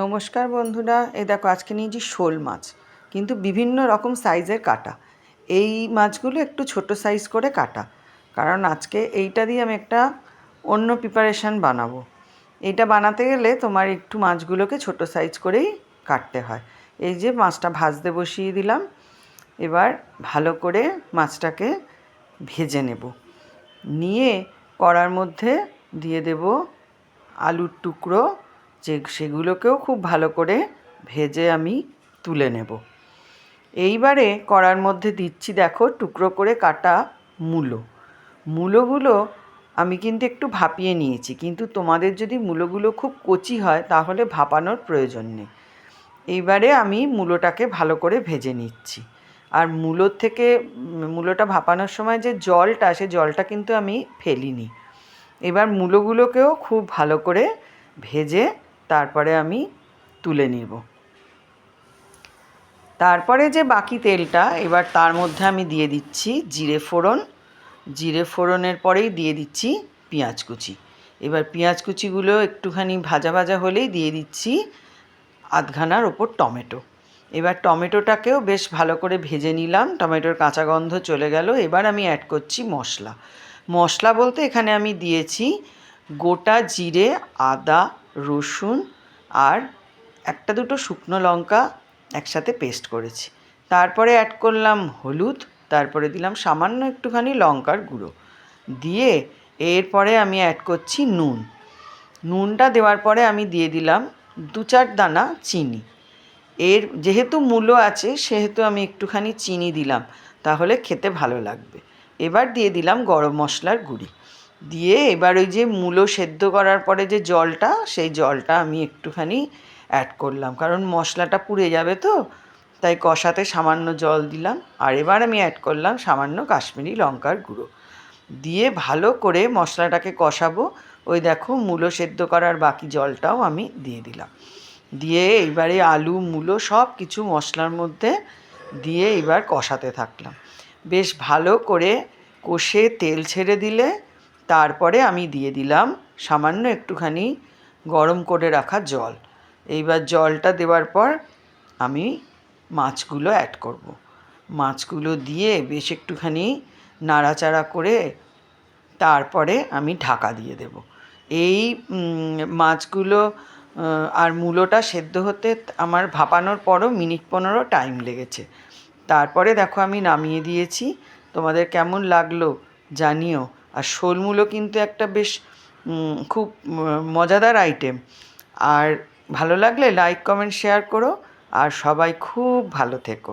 নমস্কার বন্ধুরা, এ দেখো আজকে নিয়েছি শোল মাছ, কিন্তু বিভিন্ন রকম সাইজের কাটা। এই মাছগুলো একটু ছোট সাইজ করে কাটা, কারণ আজকে এইটা দিয়ে আমি একটা অন্য প্রিপারেশান বানাবো। এইটা বানাতে গেলে তোমার একটু মাছগুলোকে ছোট সাইজ করেই কাটতে হয়। এই যে মাছটা ভাজতে বসিয়ে দিলাম, এবার ভালো করে মাছটাকে ভেজে নেব। নিয়ে কড়ার মধ্যে দিয়ে দেব আলুর টুকরো যে সেগুলোকেও খুব ভালো করে ভেজে আমি তুলে নেব। এইবারে কড়ার মধ্যে দিচ্ছি দেখো টুকরো করে কাটা মূলো। মূলোগুলো আমি কিন্তু একটু ভাপিয়ে নিয়েছি, কিন্তু তোমাদের যদি মূলোগুলো খুব কচি হয় তাহলে ভাপানোর প্রয়োজন নেই। এইবারে আমি মূলোটাকে ভালো করে ভেজে নিচ্ছি। আর মূলোর থেকে মূলোটা ভাপানোর সময় যে জলটা, সে জলটা কিন্তু আমি ফেলিনি। এবার মূলোগুলোকেও খুব ভালো করে ভেজে তারপরে আমি তুলে নিব। তারপরে যে বাকি তেলটা, এবার তার মধ্যে আমি দিয়ে দিচ্ছি জিরে ফোড়ন। জিরে ফোড়নের পরেই দিয়ে দিচ্ছি পেঁয়াজ কুচি। এবার পেঁয়াজ কুচিগুলো একটুখানি ভাজা ভাজা হলেই দিয়ে দিচ্ছি আধখানার ওপর টমেটো। এবার টমেটোটাকেও বেশ ভালো করে ভেজে নিলাম, টমেটোর কাঁচা গন্ধ চলে গেল। এবার আমি অ্যাড করছি মশলা। মশলা বলতে এখানে আমি দিয়েছি গোটা জিরে, আদা রসুন আর একটা দুটো শুকনো লঙ্কা একসাথে পেস্ট করেছি। তারপরে অ্যাড করলাম হলুদ, তারপরে দিলাম সামান্য একটুখানি লঙ্কার গুঁড়ো। দিয়ে এরপরে আমি অ্যাড করছি নুন। নুনটা দেওয়ার পরে আমি দিয়ে দিলাম দু চার দানা চিনি। এর যেহেতু মূলো আছে, সেহেতু আমি একটুখানি চিনি দিলাম, তাহলে খেতে ভালো লাগবে। এবার দিয়ে দিলাম গরম মশলার গুঁড়ি। দিয়ে এবার ওই যে মূলো সেদ্ধ করার পরে যে জলটা, সেই জলটা আমি একটুখানি অ্যাড করলাম। কারণ মশলাটা পুড়ে যাবে তো, তাই কষাতে সামান্য জল দিলাম। আর এবার আমি অ্যাড করলাম সামান্য কাশ্মীরি লঙ্কার গুঁড়ো। দিয়ে ভালো করে মশলাটাকে কষাবো। ওই দেখো মূলো সেদ্ধ করার বাকি জলটাও আমি দিয়ে দিলাম। দিয়ে এইবারে আলু, মূলো সব কিছু মশলার মধ্যে দিয়ে এবার কষাতে থাকলাম। বেশ ভালো করে কষে তেল ছেড়ে দিলে তারপরে আমি দিয়ে দিলাম সামান্য একটুখানি গরম করে রাখা জল। এইবার জলটা দেওয়ার পর আমি মাছগুলো অ্যাড করব। মাছগুলো দিয়ে বেশ একটুখানি নাড়াচাড়া করে তারপরে আমি ঢাকা দিয়ে দেব। এই মাছগুলো আর মূলোটা সেদ্ধ হতে আমার ভাপানোর পরও মিনিট পনেরো টাইম লেগেছে। তারপরে দেখো আমি নামিয়ে দিয়েছি। তোমাদের কেমন লাগল জানিও। আর শোলমূলো কিন্তু একটা বেশ খুব মজাদার আইটেম আর ভালো লাগলে লাইক কমেন্ট শেয়ার করো। আর সবাই খুব ভালো থেকো।